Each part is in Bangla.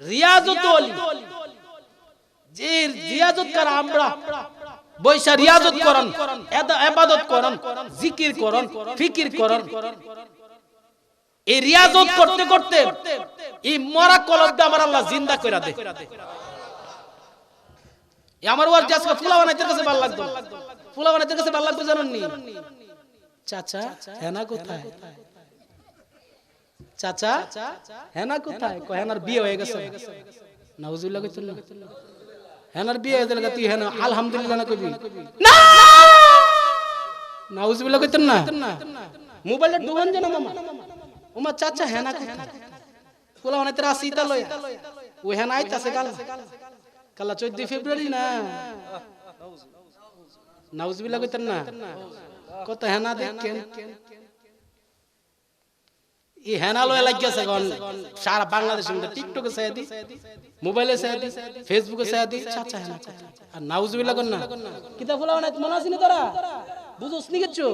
রিয়াজত যে রিয়াজত কর আমরা বৈশা রিয়াজত করন এদা- এবাদত করন জিকির করন ফিকির করন। এই রিয়াজত করতে করতে এই মরা কলবটা আমার আল্লাহ জিন্দা কইরা দে। আমার ওয়াজ আজকে ফুলা বানাইতে কাছে ভালো লাগতো। ফুলা বানাইতে কাছে ভালো লাগতো জানেন নি চাচা হেনা কোথায়? চাচা হেনা কোথায় কয় হেনার বিয়ে হয়ে গেছে নাউজুবিল্লাহ কইতুন না হেনার বিয়ে হয়ে গেলে তুই হেনা আলহামদুলিল্লাহ না কইবি না নাউজুবিল্লাহ কইতুন না মোবাইলটা ডুবান জানা মামা ওমা চাচা হেনা কোথায় ফুলা বানাইতে আসি তা লয় ও হেনা আইতাছে কাল কালা 14 ফেব্রুয়ারি না নাউজুবিল্লাহ কইতেন না কত হেনা দেখেন এই হেনালো লাগিয়েছে গন সারা বাংলাদেশের মধ্যে টিকটকে চাই দি মোবাইলে চাই দি ফেসবুকে চাই দি চাচা হেনা? আর নাউজুবিল্লাহ না কিতা ফুলা বানাই মনে আছিস তোরা? বুঝছস নি কিচ্ছু?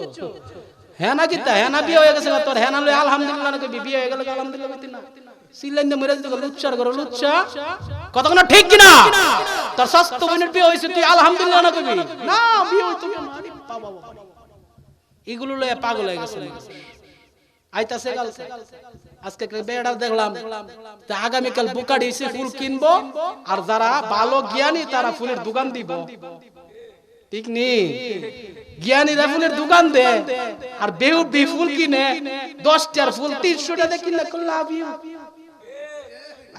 হেনা কিতা? হেনা বিয়ে হয়ে গেছে না তোর। হেনা লই আলহামদুলিল্লাহ না কইবি বিয়ে হয়ে গেল আলহামদুলিল্লাহ কইতি না। মরে লুচ্চার করো লুচ্চা। ঠিক তোর স্বাস্থ্য বোনের বিয়ে হয়েছে তুই আলহামদুলিল্লাহ না কইবি না বিয়ে হইতো না আরে বাবা বাবা। এগুলো লয়ে পাগল হয়ে গেছে। আইতাছে কাল আজকে বেড়া দেখলাম আগামীকাল বুকাডি এসে ফুল কিনবো, আর যারা ভালো জ্ঞানী, তারা ফুলের দোকান দিব। ঠিক নি? জ্ঞানীরা ফুলের দোকান দে আর বেহু বি ফুল কিনে, দশটার ফুল তিনশো টাকা কিনলে লাভ ইউ।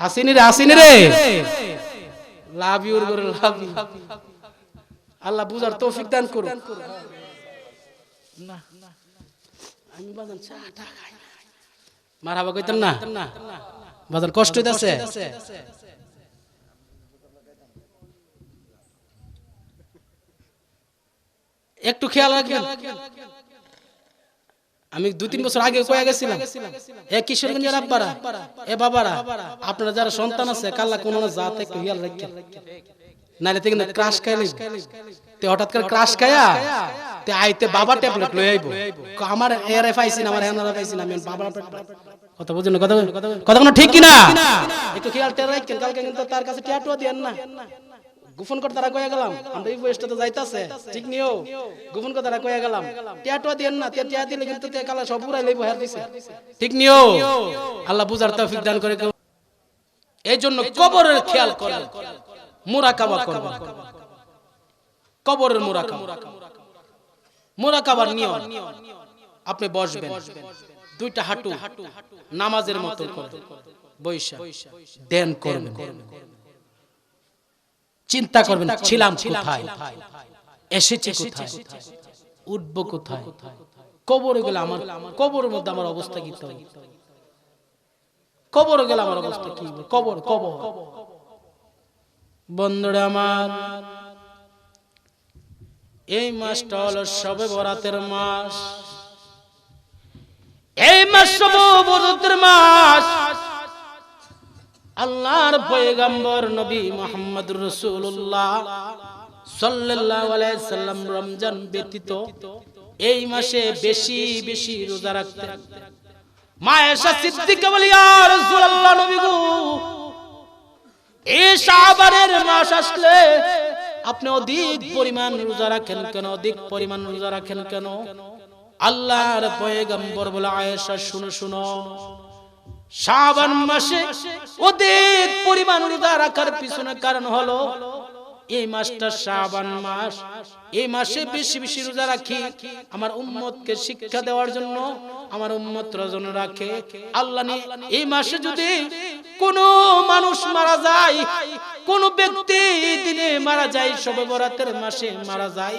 আসিনি রে আসিনি রে। লাভ ইউর করে লাভ আল্লাহ বুঝার তৌফিক দান করুন না। আমি বাজান চাটা খাই। মারহাবা কইতেন না? বাজান কষ্ট হইতাছে। একটু খেয়াল রাখবেন। আমি দুই তিন বছর আগে কয়ে গেছিলাম, এ কিশোরগঞ্জের আব্বারা, এ বাবারা, আপনারা যারা সন্তান আছে, কাল্লা কোন না জাত, একটু খেয়াল রাখেন। নাইলে তে কিন্তু ক্রাশ খাইলে হঠাৎ করে ক্রাশ খায়া তে আইতে বাবা ট্যাবলেট লই আইবো। আমার এরে পাইছি না আমার হেনারা পাইছি না আমি বাবা কথা বুঝুন কথা কথা কোনো? ঠিক কি না। একটু খেয়াল টের রাখেন কালকে কিন্তু তার কাছে টিয়াটুয়া দিয়েন না। গোপন কথা তারা কয়ে গেলাম। আমরা এই বয়সটা তো যাইতাছে ঠিক নিও গোপন কথা তারা কয়ে গেলাম। টিয়াটুয়া দিয়েন না তে টিয়া দিলে কিন্তু তে কালা সব উড়াই লইবো হার দিছে। ঠিক নিও আল্লাহ বুঝার তৌফিক দান করে কেউ এই জন্য কবরের খেয়াল করেন। মুরাকাবা করবেন। কবরের মুরাকাবা। মুরাকাবার নিয়ম। আপনি বসবেন। দুইটা হাঁটু নামাজের মতো করবেন বৈশা। ধ্যান করবেন। চিন্তা করবেন ছিলাম কোথায়? এসেছি কোথায়? উঠবো কোথায়? কবরে গেলে আমার কবরের মধ্যে আমার অবস্থা কি হবে কবরে গেলে আমার অবস্থা কি? কবর। কবর। বন্ধুরা আমার এই মাসটা হলো সবে বরাতের মাস। এই মাস সবে বরাতের মাস। আল্লাহর পয়গম্বর নবী মোহাম্মদ রসুল্লাহ সাল্লাল্লাহু আলাইহি সাল্লাম রমজান ব্যতীত এই মাসে বেশি বেশি রোজা রাখতেন মায়েশা সিদ্দিকা বলি ইয়া রাসূলুল্লাহ নবী গো এই শাবানের মাস আসলে আপনি অধিক পরিমাণ রোজা রাখেন কেন? অধিক পরিমাণ রোজা রাখেন কেন? আল্লাহর পয়গম্বর বলে আয়েশা শুনো শুনো। শাবান মাসে অধিক পরিমাণ রোজা রাখার পিছনে কারণ হলো এই মাসটা শাবান মাস। এই মাসে বেশি বেশি রোজা রাখি। আমার উম্মতকে শিক্ষা দেওয়ার জন্য আমার উম্মত রজন রাখে। আল্লাহ এই মাসে যদি কোন মানুষ মারা যায়, কোন ব্যক্তি দিনে মারা যায়, সবে বরাতের মাসে মারা যায়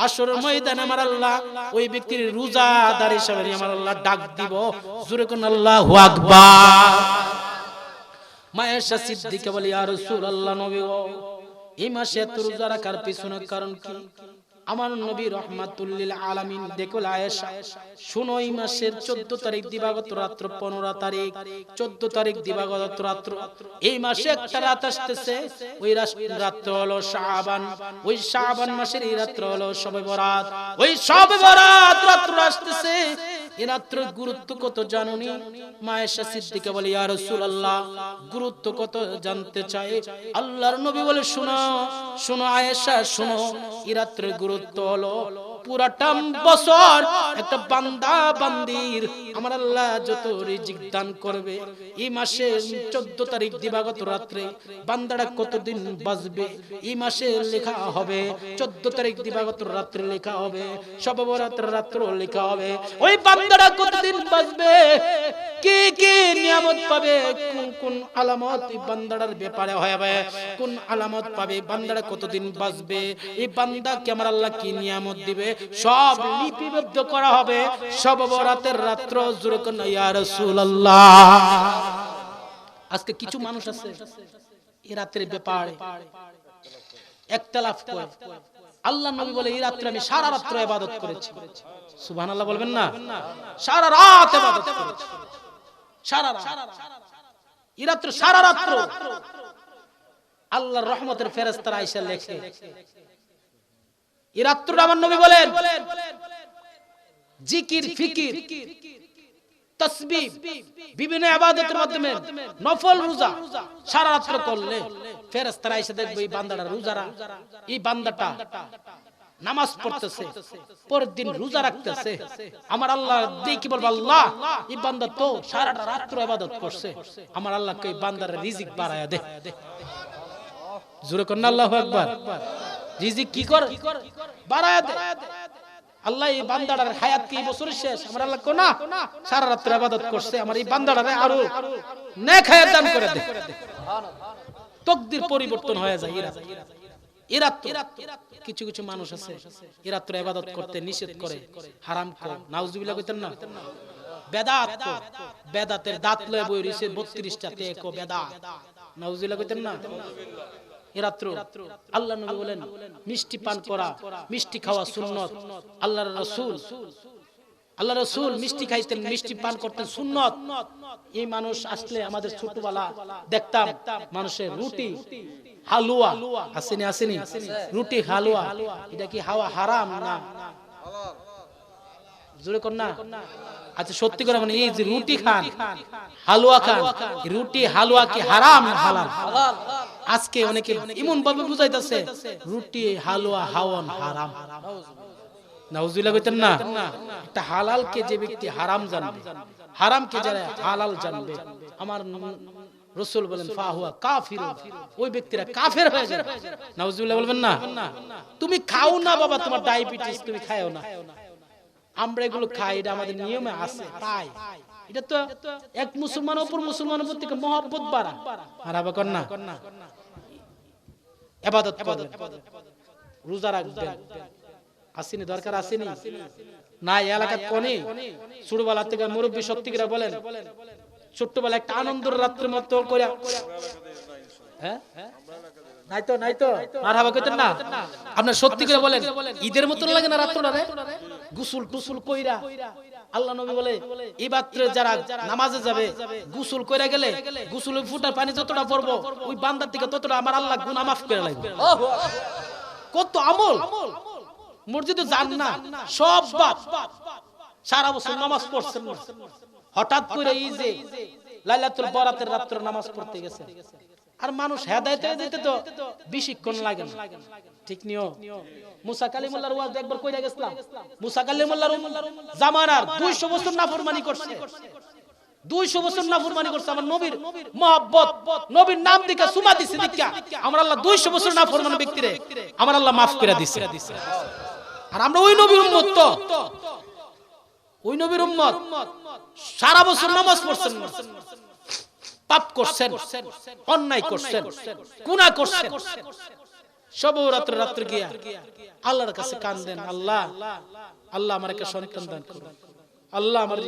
হাসর ময়দানে আমার আল্লাহ ওই ব্যক্তির রোজাদার হিসাবে আমার আল্লাহ ডাক দিব। জোরে কোন আল্লাহু আকবার। মায়েশা সিদ্দিকে বলি আর রাসূলুল্লাহ নবী গো এই মাসে এত রোজা রাখার পিছনে কারণ কি? আমার নবী রহমাতুল্লিল আলামিন দেখল আয়েশা, শুনো এই মাসের 14 তারিখ দিবাগত রাত্র 15 তারিখ 14 তারিখ দিবাগত রাত্র। এই মাসে একটা রাত আসতেছে, ওই রাত্র হলো শাবান, ওই শাবান মাসের এই রাত্র হলো শবে বরাত, ওই শবে বরাত রাত্র আসতেছে। এ গুরুত্ব কত জানুনি? মায়েশা সিদ্দিকা বলে, ইয়া রাসূলুল্লাহ, গুরুত্ব কত জানতে চাই? আল্লাহর নবী বলে, শোনো শোনো আয়েশা, শোনো, এ গুরুত্ব হলো পুরাটা বছর একটা বান্দা বান্দির আমার আল্লাহ যত রিজিক দান করবে। এই মাসে চোদ্দ তারিখ দিবাগত রাত্রে বান্দাটা কতদিন বাঁচবে? এই মাসে লেখা হবে, চোদ্দ তারিখ দিবাগত রাত্রে লেখা হবে সবরাত্র রাত্র লেখা হবে। ওই বান্দাটা কতদিন বাঁচবে? কি কে নিয়ামত পাবে? কোন কোন আলামত এই বান্দাটার ব্যাপারে হবে? কোন আলামত পাবে? বান্দাটা কতদিন বাঁচবে? এই বান্দাকে আমার আল্লাহ কি নিয়ামত দিবে? সব লিপিবদ্ধ করা হবে। সব রাত্র জোরে কোন ইয়া রাসূলুল্লাহ। আজকে কিছু মানুষ আছে এই রাতের ব্যাপারে। একতলাফ করে আল্লাহ নবী বলে এই রাত্রে আমি সারা রাত্র ইবাদত করেছি। সুবহানাল্লাহ বলবেন না? সারা রাত ইবাদত করেছি। সারা রহমতের লেখে। আমার নবী বলেন, জিকির, ফিকির, তসবিহ, বিভিন্ন ইবাদতের মাধ্যমে নফল রোজা সারা রাত্র করলে ফেরেশতারা এসে দেখবে এই বান্দাটা রোজারা। এই বান্দাটা নামাজ পড়তেছে পরের দিন রোজা রাখতেছে। আমার আল্লাহ দিয়ে কি বলব আল্লাহ এই বান্দা তো সারাটা রাত্র ইবাদত করছে। আমার আল্লাহকে এই বান্দার রিজিক বাড়ায়া দে। জোরে কর না আল্লাহু আকবার। রিজিক কি কর? বাড়ায়া দে। আল্লাহ এই বান্দাটার হায়াত কি বছরের শেষ? আমার আল্লাহ কোনা সারা রাত্র ইবাদত করছে। আমার এই বান্দাটারে আরও নেক হায়াত দান করে দে। তকদির পরিবর্তন হয়ে যায় এরা এরা তো কিছু কিছু মানুষ আছে এরা তো ইবাদত করতে নিষেধ করে হারাম কর। নাউজুবিল্লাহ কইতেন না? বেদাত বেদাতের দাঁত লয়ে বই রইছে 32টা তে কো বেদাত। নাউজুবিল্লাহ কইতেন না? রাত্র আল্লাহ নবী বলেন মিষ্টি পান করা মিষ্টি খাওয়া সুন্নত। আল্লাহর রাসূল। আল্লাহ রসুল মিষ্টি খাইতেন মিষ্টি পান করতেন সুন্নত। এই মানুষ আসলে আমাদের ছোটবেলা দেখতাম মানুষের রুটি হালুয়া। আসেনি আসেনি রুটি হালুয়া। এটা কি হাওয়া? হারাম না? জোরে কর না। আচ্ছা সত্যি করে মানে এই যে রুটি খান হালুয়া খান রুটি হালুয়া কি হারাম না হালাল? আজকে অনেকে এমন ভাবে বুঝাইতেছে রুটি হালুয়া হাওয়ান হারাম। নাউজুবিল্লাহ কইতেন হারাম তুমি খাও না বাবা, তোমার ডায়াবেটিস, তুমি খাও না। আমরা এগুলো খাই, এটা আমাদের নিয়মে আছে, তাই। এটা তো এক মুসলমান অপর মুসলমানের প্রতি মহব্বত বাড়া। হারাবা করবেন। রোজা রাখবেন। আসেনি দরকার আসেনি। না এলাকার কোনে ছোটবেলা থেকে মুরব্বী সত্যিকারা বলেন ছোট্টবেলা একটা আনন্দের রাত্রের মতো করে হ্যাঁ? নাই তো নাই তো। মারহাবা কইতেন না? আপনার সত্যি করে বলেন ঈদের মতো লাগে না রাত্রটা রে? গুসুল টুসুল কইরা আল্লাহ নবী বলে এই যারা নামাজে যাবে গুসুল কইরা গেলে গুসুলের ফুটার পানি যতটা পড়ব ওই বান্দার থেকে ততটা আমার আল্লাহ গুনাহ মাফ করে লাগবে। কত আমল! মসজিদে যান না, সব বাপ। সারা বছর নামাজ পড়ছেন না। হঠাৎ করে এই যে লাইলাতুল বরাতের রাত্র নামাজ পড়তে গেছে। আর মানুষ হেদায়েত হয়ে যেতে তো বেশিক্ষণ লাগে না। ঠিক নিও। মুসা কালিমুল্লাহর ওয়াজ একবার কইরা গেছিলাম। মুসা কালিমুল্লাহর জামানার 200 বছর নাফরমানি করছে। 200 বছর নাফরমানি করছে। আমার নবীর মহব্বত, নবীর নাম দিকে সুমা দিছে দিকা আমার আল্লাহ 200 বছর নাফরমানি ব্যক্তিরে, আমার আল্লাহ মাফ করে দিছে। আর আমরা ওই নবীর উম্মত তো। ওই নবীর উম্মত। সারা বছর নামাজ পড়ছেন না। পাপ করছেন, অন্যায় করছেন, গুনাহ করছেন। সব রাত্রে রাত্রে গিয়া আল্লাহর কাছে কান দেন আল্লাহ আল্লাহ আমার একটা সন্তান দান করুন। আল্লাহ আমার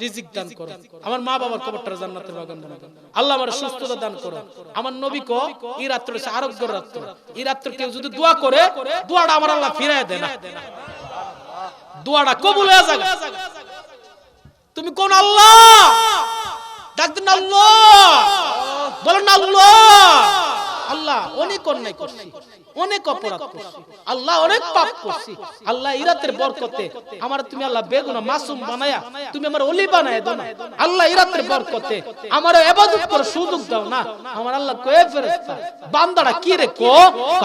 রিজিক দান করো। আমার মা বাবার কবরটা জান্নাতের বাগান বানাও। আল্লাহ আমার সুস্থতা দান করো। আমার নবী কো, এই রাত্র হচ্ছে আরোগ্য রাত্র। এই রাত্র কেউ যদি দোয়া করে, দোয়াটা আমার আল্লাহ ফিরায় দেয় না। দোয়াটা কবুল হয়ে যাবে তুমি কোন আল্লাহ? ডাক দিন আল্লাহ। বলেন আল্লাহ। আল্লাহ অনেক অন্যায় করছি, অনেক অপরাধ করছি, আল্লাহ অনেক পাপ করছি, আল্লাহ ইরাতের বরকতে আমার তুমি আল্লাহ বেগুনা মাসুম বানায়া, তুমি আমার অলি বানায় দাও না, আল্লাহ ইরাতের বরকতে আমার ইবাদত করার সুযোগ দাও না, আমার আল্লাহ কয়ে ফেরেশতা বান্দাটা কি রে কো?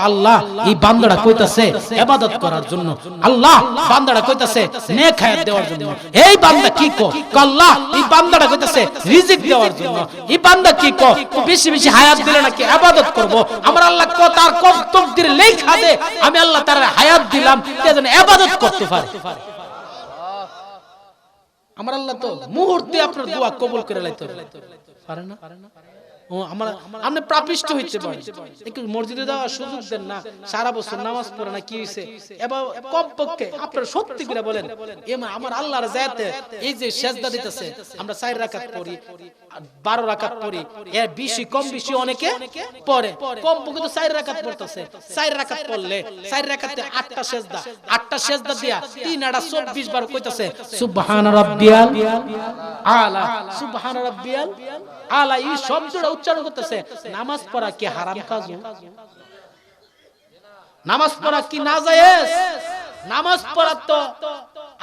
আল্লাহ, এই বান্দাটা কইতাছে ইবাদত করার জন্য, আল্লাহ বান্দাটা কইতাছে নেক হায়াত দেওয়ার জন্য, এই বান্দা কি কো? আল্লাহ, এই বান্দাটা কইতাছে রিজিক দেওয়ার জন্য, এই বান্দা কি কো? বেশি বেশি হায়াত দিলে নাকি ইবাদত করব? আমার আল্লাহ তার কব তকদির লেখা দে। আমি আল্লাহ তার হায়াত দিলাম যেন ইবাদত করতে পারে। আমার আল্লাহ তো মুহূর্তে আপনার দোয়া কবুল করে লাইতে পারে না? আমার আপনি প্রাপিষ্ট হইতে পারেন। একটু মসজিদে যাওয়ার সুযোগ দেন না। সারা বছর নামাজ পড়ে না কি হইছে? এবার কমপক্ষে আপনার সত্যি করে বলেন। এমা আমার আল্লাহর জায়াতে এই যে সেজদা দিতেছে আমরা চার রাকাত পড়ি বারো রাকাত পড়ি। এর বেশি কম বেশি অনেকে পড়ে। কমপক্ষে তো চার রাকাত পড়তেছে। চার রাকাত পড়লে চার রাকাতে আটটা সেজদা। আটটা সেজদা দিয়া তিন আটা চব্বিশ বার কইতাছে সুবহান রাব্বিয়াল আলা সুবহান রাব্বিয়াল আলা। এই শব্দটা উচ্চারণ করতেছে নামাজ পড়া কি হারাম কাজ? নামাজ পড়া কি না জায়েজ নামাজ পড়া তো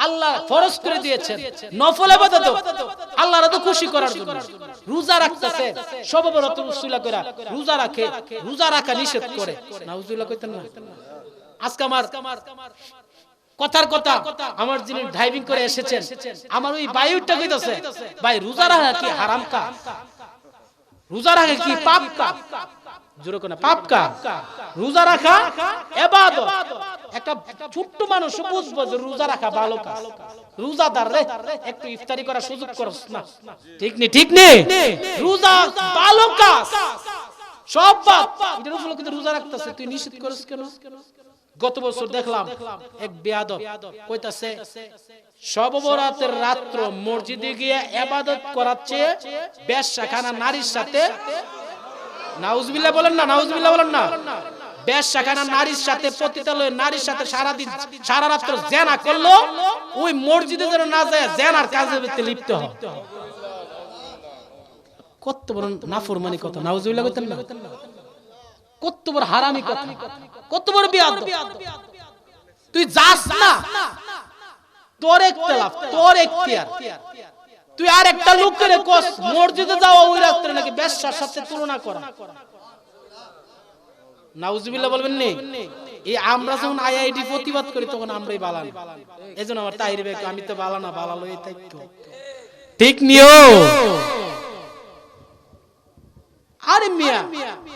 আল্লাহ ফরজ করে দিয়েছেন। নফল ইবাদত আল্লাহর তো খুশি করার জন্য। রোজা রাখতেছে। সববরত রসুলা করে রোজা রাখে রোজা রাখা। নিষেধ করে। নাউজুবিল্লাহ কইতেন না? আজকে আমার কথার কথা আমার যিনি ড্রাইভিং করে এসেছেন আমার ওই বায়ুটা কইতাছে ভাই রোজা রাখা কি? হারাম কা? রোজা রাখা কি পাপ কা জোরে কোনা পাপ কা রোজা রাখা ইবাদত একটা ছোট্ট মানুষ বুঝব যে রোজা রাখা ভালো কাজ। রোজাদার রে একটু ইফতারি করার সুযোগ করস না। ঠিক নি ঠিক নি? রোজা ভালো কাজ। সব এটার উপরে কিন্তু রোজা রাখতেছে। তুই নিষেধ করিস কেন? গত বছর দেখলাম এক বেয়াদব কইতাছে সববরাতের রাত্র মসজিদে গিয়ে ইবাদত করাচ্ছে বেশ্যাখানা নারীর সাথে। নাউজুবিল্লাহ বলেন না নাউজুবিল্লাহ বলেন না। বেশ্যাখানা নারীর সাথে পতিতালয়ে নারীর সাথে সারা দিন সারা রাত্র জেনা করল ওই মসজিদে যেন না যায় জেনার কাজে লিপ্ত হয় কত বড় নাফরমানি কথা নাউজুবিল্লাহ কইতেন না। কত বড় হারামি কথা। কত বড় বিয়াদ তুই যাস না। তোর একতলাফ তোর এখতিয়ার তুই আর একটা লোকের কোস মসজিদে যাওয়া ওই রাত্রে নাকি বেশ্যার সাথে তুলনা করা। নাউজুবিল্লাহ বলবেন নি? এই আমরা যখন আইআইডি প্রতিবাদ করি তখন আমরাই বালান। এজন্য আমার তাইর বেক আমি তো বালানা বালালো এই তাই তো ঠিক নিও আরে মিয়া